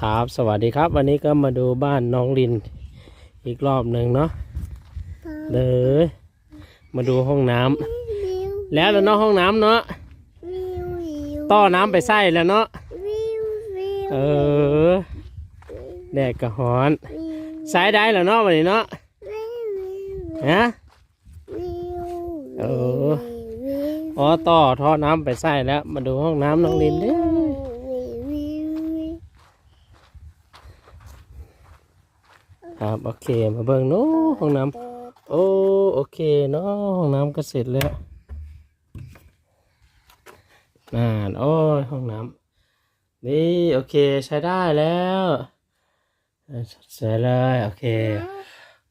ครับสวัสดีครับ วันนี้ก็มาดูบ้านน้องลินอีกรอบหนึ่งเนาะเลยมาดูห้องน้ำแล้วแล้วเนาะห้องน้ำเนาะต้อน้ำไปใส่แล้วเนาะเออแดดกระหอนสายได้แล้วเนาะวันนี้เนาะฮะเอออ๋อต่อท่อน้ำไปใส่แล้ว มาดูห้องน้ำน้องลินเด้อ ครับ โอเค มาเบิ่งเนาะห้องน้ำโอ้โอเคเนาะห้องน้ำก็เสร็จแล้วน่านโอ้ยห้องน้ำนี่โอเคใช้ได้แล้วเสร็จเลยโอเค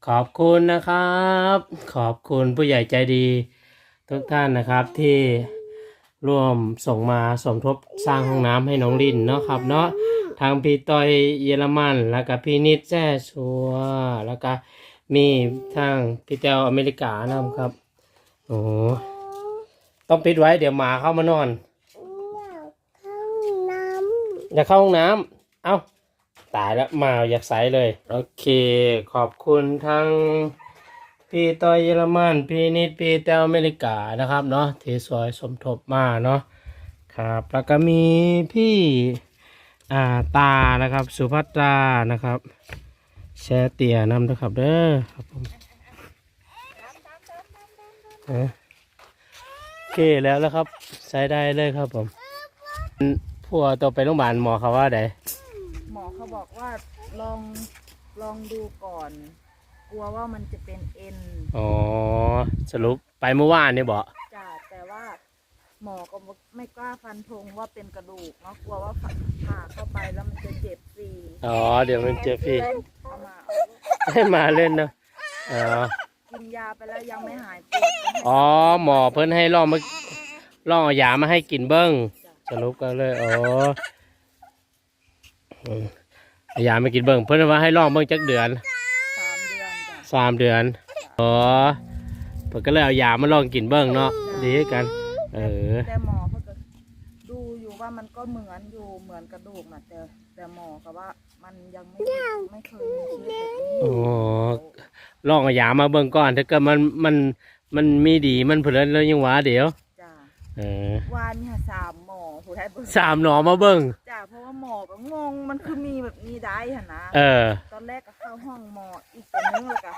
ขอบคุณนะครับ ขอบคุณผู้ใหญ่ใจดี ทุกท่านนะครับที่ร่วมส่งมาสมทบสร้างห้องน้ำให้น้องลินเนาะครับเนาะ ทางพี่ต้อยเยอรมัน แล้วก็พี่นิดแจ้ชัว แล้วก็มีทางพี่เตวอเมริกานะครับ โอ้ต้องปิดไว้เดี๋ยวหมาเข้ามานอน อยากเข้าห้องน้ำ เอ้า ตายแล้วมาอยากใส่เลย โอเค ขอบคุณทั้งพี่ต้อยเยอรมัน พี่นิด พี่แต้วอเมริกานะครับเนาะที่ซอยสมทบมาเนาะครับ แล้วก็มีพี่ อ่าตานะครับ สุภัตรานะครับ แชร์เตี่ยนำนะครับเด้อครับผมเอ้ยโอเคแล้วแล้วครับ ใช้ได้เลยครับผมพวกตัวไปโรงพยาบาลหมอเขาว่าไดหมอเขาบอกว่าลองลองดูก่อน กลัวว่ามันจะเป็นเอ็นอ๋อสรุปไปเมื่อวานนี่บอกจ้ะแต่ว่า หมอก็ไม่กล้าฟันธงว่าเป็นกระดูกเนาะกลัวว่าผ่าเข้าไปแล้วมันจะเจ็บฟรีอ๋อ เดี๋ยวมันเจอพี่เอามาเอาให้มาเล่นเนอะอ๋อ กินยาไปแล้วยังไม่หายปวดก็ให้อ๋อ หมอเพิ่นให้ลองมาลองเอายามาให้กินเบิ้งสรุปก็เลยอ๋ออืมเอายามากินเบิ้งเพิ่นว่าให้ลองเบิ้งจักเดือนสามเดือนจ้ะสามเดือนอ๋อเพิ่นก็เลยเอายามาลองกินเบิ้งเนาะดีกัน เออ แต่หมอเขาก็ดูอยู่ว่ามันก็เหมือนอยู่เหมือนกระดูกนะแต่แต่หมอก็ว่ามันยังไม่ไม่เคยมีเคสแบบนี้อ๋อลองเอายามาเบิ่งก่อนถ้าเกิดมันมันมันมีดีมันเพิ่นแล้วยังหว่าเดี๋ยว จ้ะเออวานเนี่ยสามหมอผู้ไทยเบิกสามหนอมาเบิ่งจ้ะเพราะว่าหมอก็งงมันคือมีแบบนี้ได้หะนะ เออ ตอนแรกก็เข้าห้องหมออีกตัวนึงแล้วก็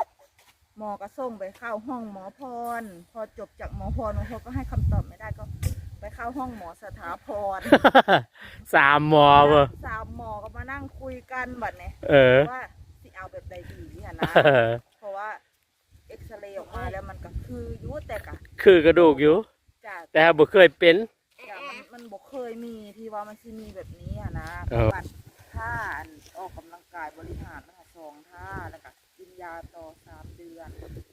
หมอก็ส่งไปเข้าห้องหมอพร พอจบจากหมอพรหมอพรก็ให้คำตอบไม่ได้ก็ ไปเข้าห้องหมอสถาพรสามหมอเบ่สามหมอก็มานั่งคุยกันบัดเนี่ยเออ ว่าสิเอาแบบใดดีหะนะเออเพราะว่าเอ็กซเรย์ออกมาแล้วมันก็คืออยุแต่กะคือกระดูกอยู่จ้ะแต่บ่เคยเป็นจ้ะมันมันบอกเคยมีที่ว่ามันสิมีแบบนี้อะนะเออ บัดท่าอันออกกำลังกายบริหารนะคะสองท่าแล้วก็กินยาต่อสามเดือน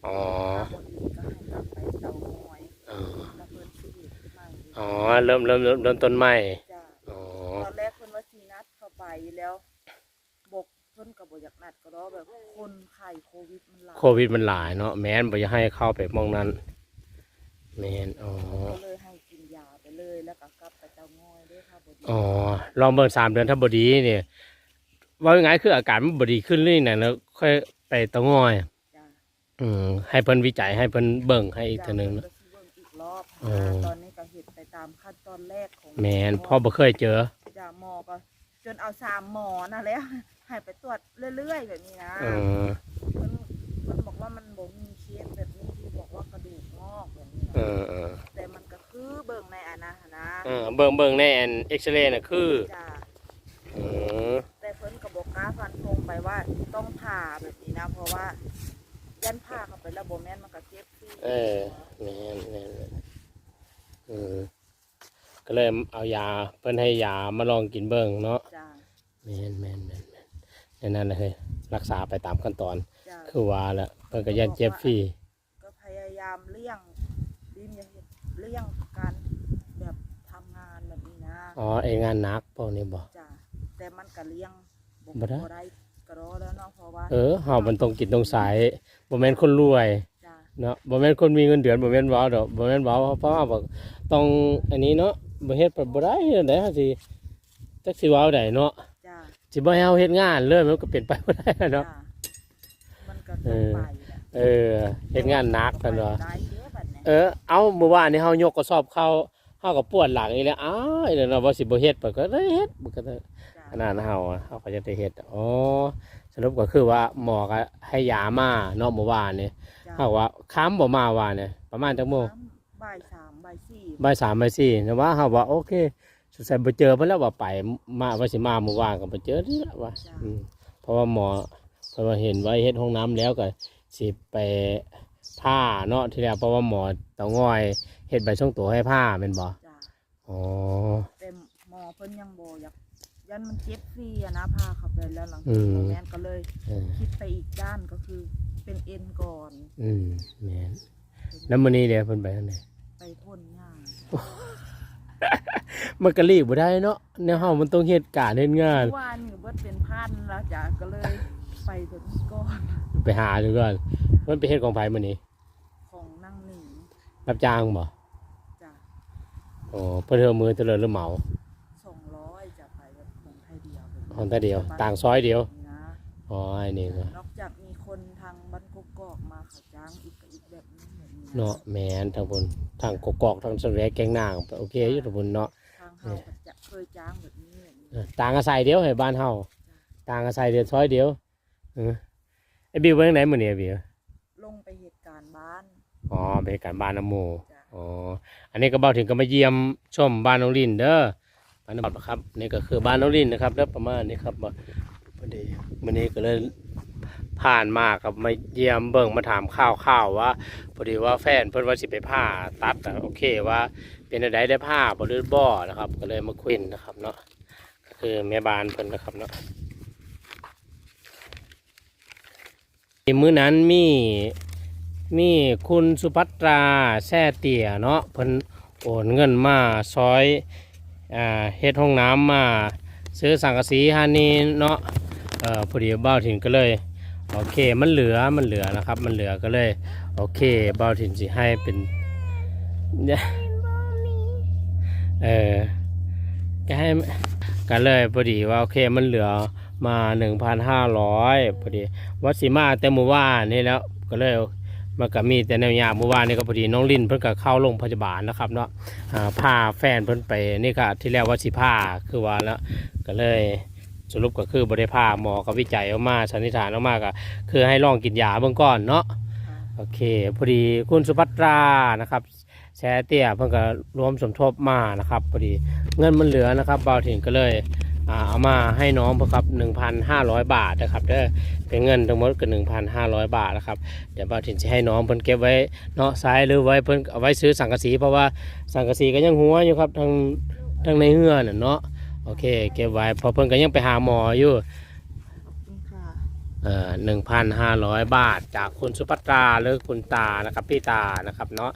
อ๋อถ้าบ่ดีก็ให้กลับไปเตาหอยอ๋อแล้วเพิ่นชีวิตขึ้นมาอีกอ๋อ เริ่มเริ่มเริ่มเริ่มต้นใหม่ จ้ะอ๋อ ตอนแรกเพิ่นว่าสีนัดเข้าไปแล้วบกเพิ่นก็บ่อยากนัดก็รอแบบคนไข้โควิดมันหลายโควิดมันหลายเนาะแม้นบ่อยากให้เข้าไปหมองนั้นแม่นอ๋อ ก็เลยให้กินยาไปเลยแล้วก็กลับไปเตาหอยด้วยค่ะบ่ดีอ๋อ ลองเบิ่งสามเดือนถ้าบ่ดีเนี่ยว่าง่ายๆคืออาการมันบ่ดีขึ้นเรื่อยๆนะแล้วค่อยไปเตะงอยจ้ะ อืมให้เพิ่นวิจัยให้เพิ่นเบิ่งให้อีกเทีนึงจ้ะเนาะเพิ่นก็สิเบิ่งอีกรอบอ๋อ นะตอนนี้ก็เฮ็ดไปตามขั้นตอนแรกของแม่นพ่อบ่เคยเจอ จ้ะหมอก็ จนเอาสามหมอนะแล้วให้ไปตรวจเรื่อยๆแบบนี้นะเออเพิ่นเพิ่นบอกว่ามันบ่มีเคสแบบนี้ที่บอกว่ากระดูกงอกแบบนี้นะเออเออแต่มันก็คือเบิ่งในอันนะนะเออเบิ่งเบิ่งในอันเอ็กซเรย์น่ะคือจ้ะเออแต่เพิ่นก็บอกกล้าฟันธงไปว่าต้องผ่าแบบนี้นะ เพราะว่า ยันผ่าเข้าไปแล้วบ่แม่นมันก็เจ็บซี่เออแม่นแม่นแม่นเออก็เลยเอายาเพิ่นให้ยามาลองกินเบิ่งเนาะจ้ะแม่นแม่นแม่นแม่นในนั้นนะเฮ้ยรักษาไปตามขั้นตอน จ้ะคือว่าแล้วเพิ่นก็ยันเจ็บฟรีก็พยายามเลี่ยงดิมอย่าเฮ็ดเลี่ยงการแบบทำงานแบบนี้นะอ๋อไอ้งานหนักพวกนี้บ่ จ้ะแต่มันก็เลี่ยงบ่ได้ ได้ ก็รอแล้วเนาะเพราะว่าเออเฮามันต้องกินต้องใช้บ่แม่นคนรวยจ้ะเนาะบ่แม่นคนมีเงินเดือนบ่แม่นเว้าดอกบ่แม่นเว้าเพราะว่าบอกต้องอันนี้เนาะบ่เฮ็ดบ่ได้ได้เฮาสิจักสิเว้าได้เนาะจ้ะสิสิบ่ให้เฮาเฮ็ดงานเลยมันก็เป็นไปบ่ได้เนาะ จ้ะมันก็ต้องไปแหละเออเฮ็ดงานหนักกันเนาะ ได้เด้บัดนี้เออ เอาเมื่อวานนี้เฮายกกระสอบเข้าเฮาก็ปวดหลังอีแล้วอ้าวไอ้นั่นเนาะบ่สิบ่เฮ็ดเปิดก็ได้เฮ็ดมันก็ได้จ้ะ ขนาดเฮาอะเฮาก็จะได้เฮ็ดอ๋อสรุปก็คือว่าหมอก็ให้ยามาเนาะเมื่อวานนี่จ้ะเฮาว่าค้ำบ่มาว่าเนี่ยประมาณจักโมงบ่ายสามบ่ายสี่บ่ายสามบ่ายสี่แต่ว่าเฮาว่าโอเคสงสัยบ่เจอเพิ่นแล้วว่าไปมาว่าสิมาเมื่อวานก็บ่เจอนี่แหละว่าอืมเพราะว่าหมอเพราะว่าเห็นไว้เฮ็ดห้องน้ำแล้วก็สิไปผ้าเนาะที่แรกเพราะว่าหมอเตางอยเฮ็ดใบช่องตัวให้ผ้าแม่นบ่จ้ะอ๋อ แต่หมอเพิ่นยังบ่อยาก ยันมันเจ็บฟรีอะนะพาเข้าไปแล้วหลังอืจากมแม่นก็เลยเออคิดไปอีกด้านก็คือเป็นเอ็นก่อน อืมแม่นแล้วมื้อนี้เดี๋ยวเพิ่นไปทางไหน ไปพ่นหญ้ามันก็รีบบ่ได้เนาะแนวเฮามันต้องเฮ็ดการเฮ็ดงาน เมื่อวานอยู่เบิดเป็นพันแล้วจ้ะก็เลยไปตัวนี้ก่อนไปหาดูก่อนมันไปเฮ็ดของไผมื้อนี้ของนั่งหนึ่งรับจ้างบ่จ้ะอ๋อเพิ่นเอามือเตลิดหรือเหมา สองร้อยจะไปแบบของไท ยเดียวของแต่เดียว ต่างซอยเดียว นะอ๋อไอ้นี่ก็นอกจากมีคนทางบ้านกกอกมาเขาจ้างอีกก็อีกแบบนึงแบบนี้เนาะแม่นทางบนทางกกอกทางสะแวกแกงนางโอเคอยู่ทางบนเนาะ ทางเขาก็จะเคยจ้างแบบนี้แบบนี้เออต่างอาศัยเดียวให้บ้านเฮาต่างอาศัยเดียวซอยเดียวเออไอ้บิวไปทางไหนมื้อนี้ไอ้บิวลงไปเหตุการณ์บ้านอ๋อไปเฮ็ดการบ้านน้ำหมู่จ้ะอ๋ออันนี้ก็เบาถึงก็มาเยี่ยมชมบ้านน้องลินเด้อ บ้านน้องบัดครับนี่ก็คือบ้านน้องลินนะครับเด้อประมาณนี้ครับพอดีวันนี้ก็เลยผ่านมาครับมาเยี่ยมเบิ่งมาถามข่าวข่าวๆว่าพอดีว่าแฟนเพิ่นว่าสิไปผ่าตัดแต่โอเคว่าเป็นอะไรได้ผ้าบหรือบ่นะครับ ก็เลยมาคุยนะครับเนาะก็คือแม่บ้านเพิ่นนะครับเนาะมื้อนั้นมีมีคุณสุภัตราแซ่เตี่ยเนาะเพิ่นโอนเงินมาซอย อ่าเฮ็ดห้องน้ำมาซื้อสังกะสีฮานี่เนาะเอ่อพอดีเบ้าถิ่นก็เลยโอเคมันเหลือมันเหลือนะครับ มันเหลือก็เลย โอเคเบ้าถิ่นสิให้เป็นเนี่ยเออก็ให้ก็เลยพอดีว่าโอเคมันเหลือมาหนึ่งพันห้าร้อยพอดีวัดสีมาแต่เมื่อวานี่แล้วก็เลย มันก็มีแต่แนวยาเมื่อวานนี่ก็พอดีน้องลินเพิ่นก็เข้าโรงพยาบาลนะครับเนาะอ่าพาแฟนเพิ่นไปนี่ก็ที่แล้วว่าสิพาคือว่าแล้วก็เลยสรุปก็คือบริพาหมอก็วิจัยออกมาสันนิษฐานออกมาก็คือให้ลองกินยาเบื้องก่อนเนาะโอเคพอดีคุณสุภัตรานะครับแชร์เตี้ยเพิ่งก็รวมสมทบมานะครับพอดีเงินมันเหลือนะครับเบาถิ่นก็เลย เอามาให้น้องเพื่อครับ1,500 บาทนะครับเด้อเป็นเงินทั้งหมดก็1,500 บาทนะครับเดี๋ยวเบาถิ่นจะให้น้องเพิ่นเก็บไว้เนาะซ้ายหรือไว้เพิ่นเอาไว้ซื้อสังกะสีเพราะว่าสังกะสีก็ยังหัวอยู่ครับทางทางในเฮือน่ะเนาะโอเคเก็บไว้เพอเพิ่นก็ยังไปหาหมออยู่ขอบคุณค่ะเอ่อหนึ่งพันห้าร้อยบาทจากคุณสุภัตราหรือคุณตานะครับพี่ตานะครับเนาะ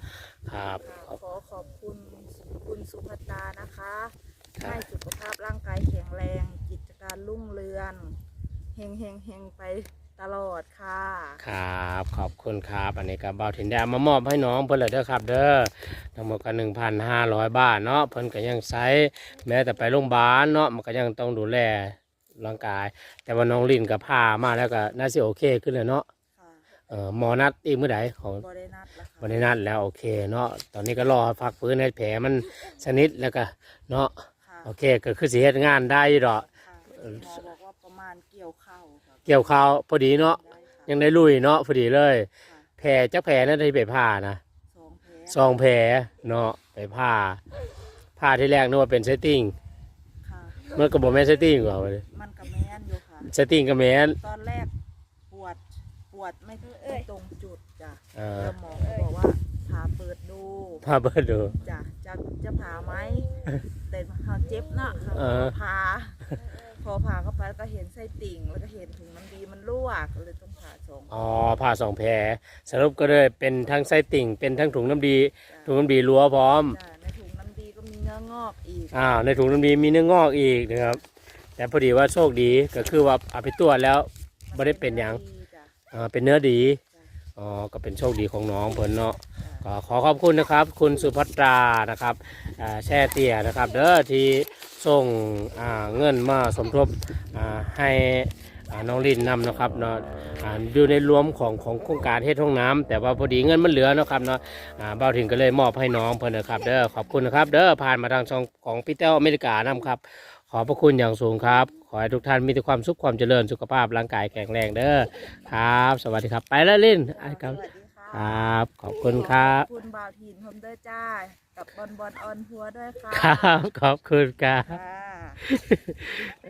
ครับขอขอบคุณคุณสุภัตรานะคะครั ให้บสุขภาพร่างกายแข็งแรง กิจการรุ่งเรืองเฮงเฮงเฮงไปตลอดค่ะ ครับขอบคุณครับอันนี้ก็เบาถิ่นแดงมามอบให้น้องเพิ่นเลยเด้อครับ เด้อทั้งหมดก็หนึ่งพันห้าร้อยบาทเนาะเพิ่นก็ยังใช้แม้แต่ไปโรงพยาบาลเนาะมันก็ยังต้องดูแลร่างกาย แต่ว่าน้องลินกับพามาแล้วก็น่าสิโอเคขึ้นเลยเนาะค่ะเอ่อหมอนัดอีกเมื่อใดของบรินัดแล้วค่ะวันนี้นัดแล้วโอเคเนาะตอนนี้ก็รอพักฟื้นให้แผลมันสนิทแล้วก็เนาะค่ะ โอเคก็คือสิเฮ็ดงานได้อยู่ดอก ค่ะหมอบอกว่าประมาณเกี่ยวเข้าค่ะเกี่ยวข้าวพอดีเนาะได้ค่ะยังได้ลุยเนาะพอดีเลย ค่ะแผลจักแผลนั่นที่ไปผ่านะสองแผลซองแผลเนาะไปผ่าผ่าที่แรกนึกว่าเป็นเซตติ้งค่ะมันก็บอกแม่นเซตติ้งว่าเลยมันกับแม่นอยู่ค่ะ เซตติ้งก็แม่นตอนแรกปวดปวดไม่ไม่ตรงจุดจ้ะเอ่อแล้วหมอก็บอกว่าผ่าเปิดดูผ่าเบิดดูจ้ะจะจะผ่าไหม แต่เขาเจ็บเนาะเขาเออ ผ่าพอผ่าเข้าไปก็เห็นไส้ติ่ง แล้วก็เห็นถุงน้ำดีมันรั่วก็เลยต้องผ่าสองอ๋อผ่าสองแผลสรุปก็เลยเป็นทั้งไส้ติ่ง เป็นทั้งถุงน้ำดี ถุงน้ำดีรั้วพร้อม จ้ะในถุงน้ำดีก็มีเนื้องอกอีกอ้าวในถุงน้ำดีมีเนื้องอกอีกนะครับ แต่พอดีว่าโชคดีก็คือว่าเอาไปตรวจแล้ว บ่ได้เป็นหยังดีจ้ะ อ่าเป็นเนื้อดีจ้ะอ๋อก็เป็นโชคดีของน้องเพิ่นเนาะจ้ะ ก็ขอขอบคุณนะครับ คุณสุภัตรานะครับแช่เตี่ยนะครับเด้อที่ส่งเงินมาสมทบให้น้องลินนำนะครับเนาะอยู่ในรวมของของโครงการเฮ็ดห้องน้ำแต่ว่าพอดีเงินมันเหลือนะครับเนาะอ่าเบ้าถึงก็เลยมอบให้น้องเพิ่นนะครับเด้อขอบคุณนะครับเด้อผ่านมาทางช่องของพี่เต้วอเมริกานํครับ ขอบพระคุณอย่างสูงครับ ขอให้ทุกท่านมีแต่ความสุขความเจริญสุขภาพร่างกายแข็งแรงเด้อครับ สวัสดีครับไปแล้วลินอะครับ คค่ะรับ ขอบคุณครับ ขอบคุณบ่าวถิ่นผมด้วยจ้า กับบอลบอลออนทัวร์ด้วยค่ะครับ ขอบคุณครับ ค่ะ